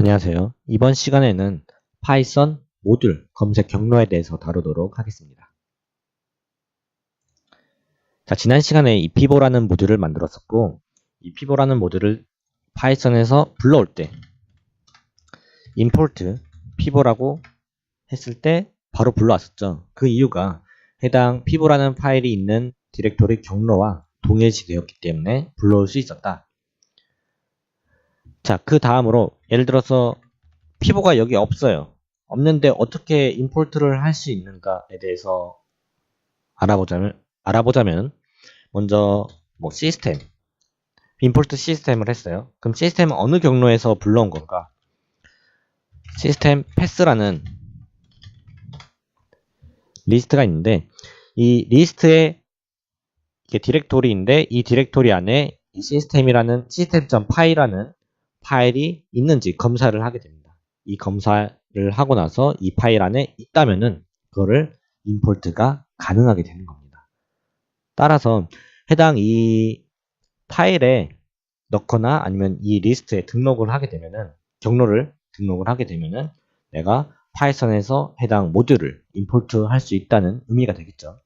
안녕하세요. 이번 시간에는 파이썬 모듈 검색 경로에 대해서 다루도록 하겠습니다. 자, 지난 시간에 이 피보라는 모듈을 만들었었고, 이 피보라는 모듈을 파이썬에서 불러올 때, import 피보라고 했을 때 바로 불러왔었죠. 그 이유가 해당 피보라는 파일이 있는 디렉토리 경로와 동일시 되었기 때문에 불러올 수 있었다. 자, 그 다음으로 예를 들어서 피보가 여기 없어요. 없는데 어떻게 임포트를 할 수 있는가에 대해서 알아보자면 알아보자면 먼저 뭐 시스템 임포트 시스템을 했어요. 그럼 시스템은 어느 경로에서 불러온 건가? 시스템 패스라는 리스트가 있는데 이 리스트에 이게 디렉토리인데 이 디렉토리 안에 이 시스템이라는 시스템.py라는 파일이 있는지 검사를 하게 됩니다. 이 검사를 하고 나서 이 파일 안에 있다면은 그거를 임포트가 가능하게 되는 겁니다. 따라서 해당 이 파일에 넣거나 아니면 이 리스트에 등록을 하게 되면은 경로를 등록을 하게 되면은 내가 파이썬에서 해당 모듈을 임포트 할 수 있다는 의미가 되겠죠.